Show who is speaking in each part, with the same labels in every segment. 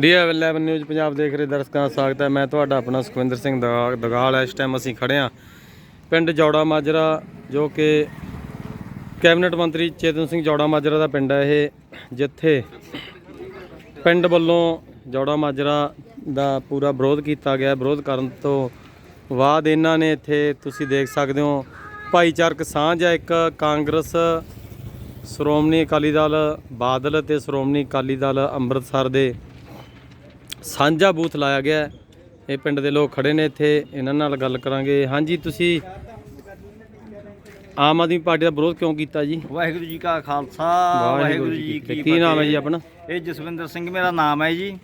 Speaker 1: ਡੀਐਵ 11 news Punjab ਦੇਖ ਰਹੇ ਦਰਸ਼ਕਾਂ ਦਾ ਸਵਾਗਤ ਹੈ। ਮੈਂ ਤੁਹਾਡਾ ਆਪਣਾ ਸੁਖਵਿੰਦਰ ਸਿੰਘ ਦਗਾ- ਦਗਾਲ ਇਸ ਟਾਈਮ ਅਸੀਂ ਖੜੇ ਹਾਂ ਪਿੰਡ ਜੌੜਾ ਮਾਜਰਾ, ਜੋ ਕਿ ਕੈਬਨਿਟ ਮੰਤਰੀ ਚੇਤਨ ਸਿੰਘ ਜੌੜਾ ਮਾਜਰਾ ਦਾ ਪਿੰਡ ਹੈ ਇਹ, ਜਿੱਥੇ ਪਿੰਡ ਵੱਲੋਂ ਜੌੜਾ ਮਾਜਰਾ ਦਾ ਪੂਰਾ ਵਿਰੋਧ ਕੀਤਾ ਗਿਆ ਵਿਰੋਧ ਕਰਨ ਤੋਂ ਬਾਅਦ ਇਹਨਾਂ ਨੇ ਇੱਥੇ, ਤੁਸੀਂ ਦੇਖ ਸਕਦੇ ਹੋ, ਭਾਈਚਾਰਕ ਸਾਂਝ ਹੈ। ਇੱਕ ਕਾਂਗਰਸ ਸ਼੍ਰੋਮਣੀ ਅਕਾਲੀ ਦਲ, ਬਾਦਲ ਤੇ ਸ਼੍ਰੋਮਣੀ ਅਕਾਲੀ ਦਲ ਅੰਮ੍ਰਿਤਸਰ ਦੇ ਸਾਂਝਾ ਬੂਥ ਲਾਇਆ ਗਿਆ। ਇਹ ਪਿੰਡ ਦੇ ਲੋਕ ਖੜੇ ਨੇ ਇੱਥੇ ਇਹਨਾਂ ਨਾਲ ਗੱਲ ਕਰਾਂਗੇ। ਹਾਂਜੀ ਤੁਸੀਂ ਆਮ ਆਦਮੀ ਪਾਰਟੀ ਦਾ ਵਿਰੋਧ ਕਿਉਂ ਕੀਤਾ ਜੀ?
Speaker 2: ਵਾਹਿਗੁਰੂ ਜੀ ਕਾ ਖਾਲਸਾ ਵਾਹਿਗੁਰੂ ਜੀ ਕੀ
Speaker 1: ਕੀ ਨਾਮ ਹੈ ਜੀ। ਆਪਣਾ?
Speaker 2: ਇਹ ਜਸਵਿੰਦਰ ਸਿੰਘ ਮੇਰਾ ਨਾਮ ਹੈ ਜੀ।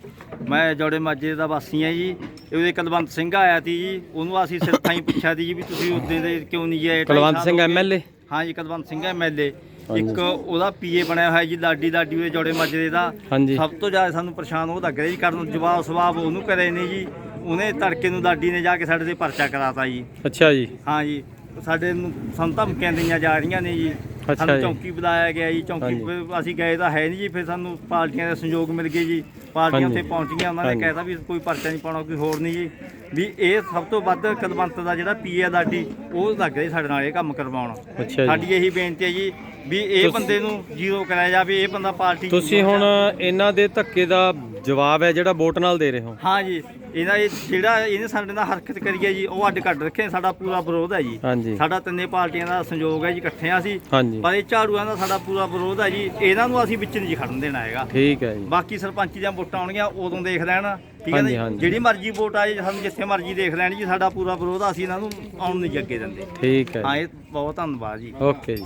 Speaker 2: ਮੈਂ ਜੋੜੇ ਮਾਜੇ ਦਾ ਵਾਸੀ ਹਾਂ ਜੀ। ਉਹਦੇ ਕੁਲਵੰਤ ਸਿੰਘ ਆਇਆ ਸੀ ਜੀ। ਉਹਨੂੰ ਅਸੀਂ ਸਿਰਫਾਂ ਹੀ ਪੁੱਛਿਆ ਸੀ ਜੀ ਵੀ ਤੁਸੀਂ ਉਹਦੇ ਦੇ ਕਿਉਂ ਨਹੀਂ ਢਾਈ
Speaker 1: ਕੁਲਵੰਤ ਸਿੰਘ। ਐਮਐਲਏ
Speaker 2: ਹਾਂ ਜੀ ਕੁਲਵੰਤ ਸਿੰਘ ਐਮਐਲਏ ਇੱਕ ਉਹਦਾ ਪੀਏ ਬਣਿਆ ਹੋਇਆ ਜੀ ਲਾਡੀ ਲਾਡੀ ਉਹਦੇ ਜੋੜੇ ਮਾਜਰੇ ਦਾ।
Speaker 1: ਹਾਂਜੀ।
Speaker 2: ਸਭ ਤੋਂ ਜ਼ਿਆਦਾ ਸਾਨੂੰ ਪਰੇਸ਼ਾਨ ਉਹ ਲੱਗ ਰਿਹਾ ਜੀ ਕਰਨ ਜਵਾਬ ਸਵਾਬ ਉਹਨੂੰ ਕਰੇ ਨੇ ਜੀ। ਉਹਨੇ ਤੜਕੇ ਨੂੰ ਲਾਡੀ ਨੇ ਜਾ ਕੇ ਸਾਡੇ ਤੇ ਪਰਚਾ ਕਰਾਤਾ ਜੀ।
Speaker 1: ਅੱਛਾ ਜੀ।
Speaker 2: ਹਾਂ ਜੀ ਸਾਡੇ ਨੂੰ ਸਾਨੂੰ ਧਮਕੀਆਂ ਦਈਆਂ ਜਾ ਰਹੀਆਂ ਨੇ ਜੀ। ਸਾਨੂੰ
Speaker 1: ਜੀ।
Speaker 2: ਚੌਂਕੀ ਬੁਲਾਇਆ ਗਿਆ ਜੀ ਚੌਂਕੀ ਅਸੀਂ ਗਏ ਤਾਂ ਹੈ ਨਹੀਂ ਜੀ ਫਿਰ ਸਾਨੂੰ ਪਾਰਟੀਆਂ ਦੇ ਸੰਯੋਗ ਮਿਲ ਗਏ ਜੀ ਪਾਰਟੀਆਂ। ਉੱਥੇ ਪਹੁੰਚ ਗਈਆਂ ਉਹਨਾਂ ਨੇ। ਕਹਿਤਾ ਵੀ ਕੋਈ ਪਰਚਾ ਨਹੀਂ ਪਾਉਣਾ ਕੋਈ ਹੋਰ ਨਹੀਂ ਜੀ ਵੀ ਇਹ ਸਭ ਤੋਂ ਵੱਧ ਕਦਵੰਤ ਦਾ ਜਿਹੜਾ ਪੀਏ ਲਾਡੀ ਉਹ ਲੱਗ ਰਿਹਾ ਸਾਡੇ ਨਾਲ ਇਹ ਕੰਮ ਕਰਵਾਉਣ ਸਾਡੀ ਇਹੀ ਬੇਨਤੀ ਹੈ ਜੀ ਵੀ ਇਹ ਬੰਦੇ ਨੂੰ ਜ਼ੀਰੋ ਕਰਾਇਆ ਜਾਵੇ ਇਹ ਬੰਦਾ ਪਾਰਟੀ
Speaker 1: ਤੁਸੀਂ ਹੁਣ ਇਹਨਾਂ ਦੇ ਧੱਕੇ ਦਾ ਜਵਾਬ ਹੈ ਜਿਹੜਾ ਵੋਟ ਨਾਲ ਦੇ ਰਹੇ ਹੋ।
Speaker 2: ਹਾਂ ਜੀ ਇਹਨਾਂ ਇਹ ਜਿਹੜਾ ਇਹਨੇ ਸਾਡੇ ਨਾਲ ਹਰਕਤ ਕਰੀ ਹੈ ਜੀ ਉਹ ਅੱਡ ਕੱਢ ਰੱਖੇ ਸਾਡਾ ਪੂਰਾ ਵਿਰੋਧ ਹੈ ਜੀ।
Speaker 1: ਹਾਂਜੀ
Speaker 2: ਸਾਡਾ ਤਿੰਨੇ ਪਾਰਟੀਆਂ ਦਾ ਸੰਯੋਗ ਹੈ ਜੀ ਇਕੱਠੇ ਆ ਅਸੀਂ
Speaker 1: ਹਾਂਜੀ
Speaker 2: ਪਰ ਇਹ ਝਾੜੂਆਂ ਦਾ ਸਾਡਾ ਪੂਰਾ ਵਿਰੋਧ ਹੈ ਜੀ ਇਹਨਾਂ ਨੂੰ ਅਸੀਂ ਵਿੱਚ ਨਹੀਂ ਜੀ ਖੜਨ ਦੇਣਾ ਹੈਗਾ।
Speaker 1: ਠੀਕ ਹੈ ਜੀ।
Speaker 2: ਬਾਕੀ ਸਰਪੰਚ ਦੀਆਂ ਵੋਟਾਂ ਆਉਣਗੀਆਂ ਉਦੋਂ ਦੇਖ ਲੈਣ। ਠੀਕ ਹੈ
Speaker 1: ਹਾਂਜੀ,
Speaker 2: ਜੀ
Speaker 1: ਹਾਂਜੀ।
Speaker 2: ਜਿਹੜੀ ਮਰਜ਼ੀ ਵੋਟ ਆਏ ਸਾਨੂੰ ਜਿੱਥੇ ਮਰਜ਼ੀ ਦੇਖ ਲੈਣ ਜੀ ਸਾਡਾ ਪੂਰਾ ਵਿਰੋਧ ਆ, ਅਸੀਂ ਇਹਨਾਂ ਨੂੰ ਆਉਣ ਨਹੀਂ ਜੀ ਅੱਗੇ ਦਿੰਦੇ।
Speaker 1: ਠੀਕ ਹੈ।
Speaker 2: ਹਾਂ
Speaker 1: ਜੀ।
Speaker 2: ਇਹ ਬਹੁਤ ਧੰਨਵਾਦ ਜੀ।
Speaker 1: ਓਕੇ ਜੀ।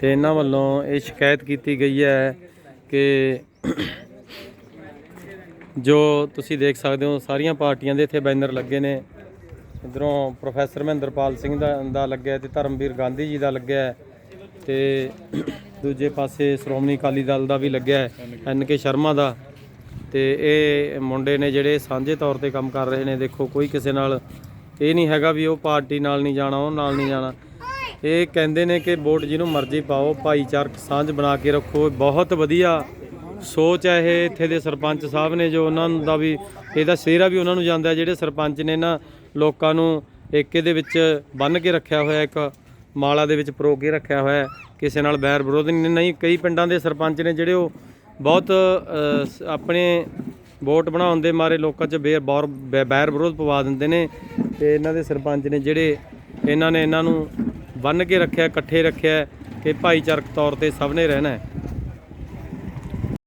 Speaker 1: ਤੇ ਇਹਨਾਂ ਵੱਲੋਂ ਇਹ ਸ਼ਿਕਾਇਤ ਕੀਤੀ ਗਈ ਹੈ ਕਿ ਜੋ ਤੁਸੀਂ ਦੇਖ ਸਕਦੇ ਹੋ, ਸਾਰੀਆਂ ਪਾਰਟੀਆਂ ਦੇ ਇੱਥੇ ਬੈਨਰ ਲੱਗੇ ਨੇ। ਇਧਰੋਂ ਪ੍ਰੋਫੈਸਰ ਮਹਿੰਦਰਪਾਲ ਸਿੰਘ ਦਾ ਦਾ ਲੱਗਿਆ ਤੇ ਧਰਮਵੀਰ ਗਾਂਧੀ ਜੀ ਦਾ ਲੱਗਿਆ ਹੈ ਤੇ ਦੂਜੇ ਪਾਸੇ ਸ਼੍ਰੋਮਣੀ ਅਕਾਲੀ ਦਲ ਦਾ ਵੀ ਲੱਗਿਆ ਹੈ, ਐਨ ਕੇ ਸ਼ਰਮਾ ਦਾ। ਤੇ ਇਹ ਮੁੰਡੇ ਨੇ ਜਿਹੜੇ ਸਾਂਝੇ ਤੌਰ ਤੇ ਕੰਮ ਕਰ ਰਹੇ ਨੇ, ਦੇਖੋ ਕੋਈ ਕਿਸੇ ਨਾਲ ਇਹ ਨਹੀਂ ਹੈਗਾ ਵੀ ਉਹ ਪਾਰਟੀ ਨਾਲ ਨਹੀਂ ਜਾਣਾ, ਉਹ ਨਾਲ ਨਹੀਂ ਜਾਣਾ। ਇਹ ਕਹਿੰਦੇ ਨੇ ਕਿ ਵੋਟ ਜਿਹਨੂੰ ਮਰਜ਼ੀ ਪਾਓ, ਭਾਈਚਾਰਕ ਸਾਂਝ ਬਣਾ ਕੇ ਰੱਖੋ ਬਹੁਤ ਵਧੀਆ ਸੋਚ ਹੈ ਇਹ ਇੱਥੇ ਦੇ ਸਰਪੰਚ ਸਾਹਿਬ ਨੇ ਜੋ ਉਹਨਾਂ ਦਾ ਵੀ, ਇਹਦਾ ਸਿਹਰਾ ਵੀ ਉਹਨਾਂ ਨੂੰ ਜਾਂਦਾ ਜਿਹੜੇ ਸਰਪੰਚ ਨੇ ਨਾ ਲੋਕਾਂ ਨੂੰ ਏਕੇ ਦੇ ਵਿੱਚ ਬੰਨ ਕੇ ਰੱਖਿਆ ਹੋਇਆ, ਇੱਕ ਮਾਲਾ ਦੇ ਵਿੱਚ ਪਰੋ ਕੇ ਰੱਖਿਆ ਹੋਇਆ, ਕਿਸੇ ਨਾਲ ਬੈਰ ਵਿਰੋਧ ਨਹੀਂ ਨਹੀਂ ਕਈ ਪਿੰਡਾਂ ਦੇ ਸਰਪੰਚ ਨੇ ਜਿਹੜੇ ਉਹ ਬਹੁਤ ਆਪਣੇ ਵੋਟ ਬਣਾਉਣ ਦੇ ਮਾਰੇ ਲੋਕਾਂ 'ਚ ਬੇਰ, ਬੌਰ, ਬੈ- ਬੈਰ ਵਿਰੋਧ ਪਵਾ ਦਿੰਦੇ ਨੇ ਤੇ ਇਹਨਾਂ ਦੇ ਸਰਪੰਚ ਨੇ ਜਿਹੜੇ ਇਹਨਾਂ ਨੇ ਇਹਨਾਂ ਨੂੰ ਬੰਨ ਕੇ ਰੱਖਿਆ, ਇਕੱਠੇ ਰੱਖਿਆ ਕਿ ਭਾਈਚਾਰਕ ਤੌਰ ਤੇ ਸਭ ਨੇ ਰਹਿਣਾ ਹੈ।